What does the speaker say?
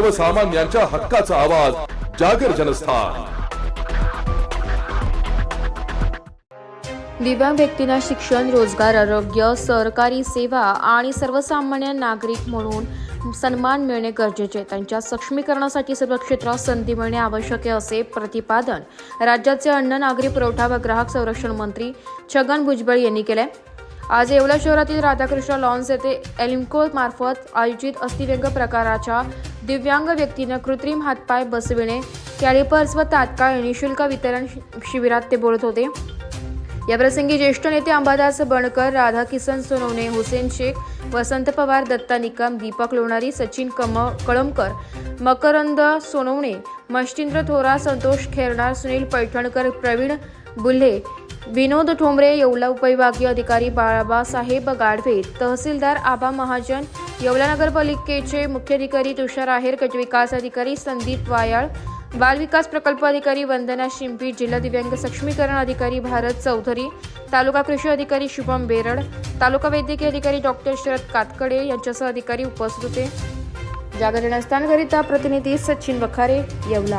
सर्वसामान्यांच्या हक्काचा आवाज जागर जनस्थान. दिव्यांग व्यक्तींना शिक्षण रोजगार आरोग्य सरकारी सेवा आणि सर्वसामान्य नागरिक म्हणून सन्मान मिळणे गरजेचे. त्यांच्या सक्षमीकरणासाठी सर्व क्षेत्रात संधी मिळणे आवश्यक आहे असे प्रतिपादन राज्याचे अन्न नागरी पुरवठा व ग्राहक संरक्षण मंत्री छगन भुजबळ यांनी केले आज येवला शहरातील राधाकृष्ण लॉन्स येथे एलिम्को मार्फत आयोजित अस्थिव्यंग प्रकाराच्या दिव्यांग व्यक्तींना कृत्रिम हातपाय बसविणे कॅलिपर्स व तात्काळ निशुल्क वितरण शि- शिबिरात ते बोलत होते. याप्रसंगी ज्येष्ठ नेते अंबादास बणकर राधाकिसन सोनवणे हुसेन शेख वसंत पवार दत्ता निकम दीपक लोणारी सचिन कम कळमकर मकरंद सोनवणे मश्चिंद्र थोरा संतोष खेरणार सुनील पैठणकर प्रवीण बुल्हे विनोद ठोंबरे येवला उपविभागीय अधिकारी बाळासाहेब गाढवे तहसीलदार आबा महाजन येवला नगरपालिकेचे मुख्याधिकारी तुषार आहेर गटविकास अधिकारी संदीप वायाळ बालविकास प्रकल्प अधिकारी वंदना शिंपी जिल्हा दिव्यांग सक्षमीकरण अधिकारी भारत चौधरी तालुका कृषी अधिकारी शुभम बेरड तालुका वैद्यकीय अधिकारी डॉक्टर शरद कातकडे यांच्यासह अधिकारी उपस्थित होते. जागरण स्थानकरिता प्रतिनिधी सचिन वखारे येवला.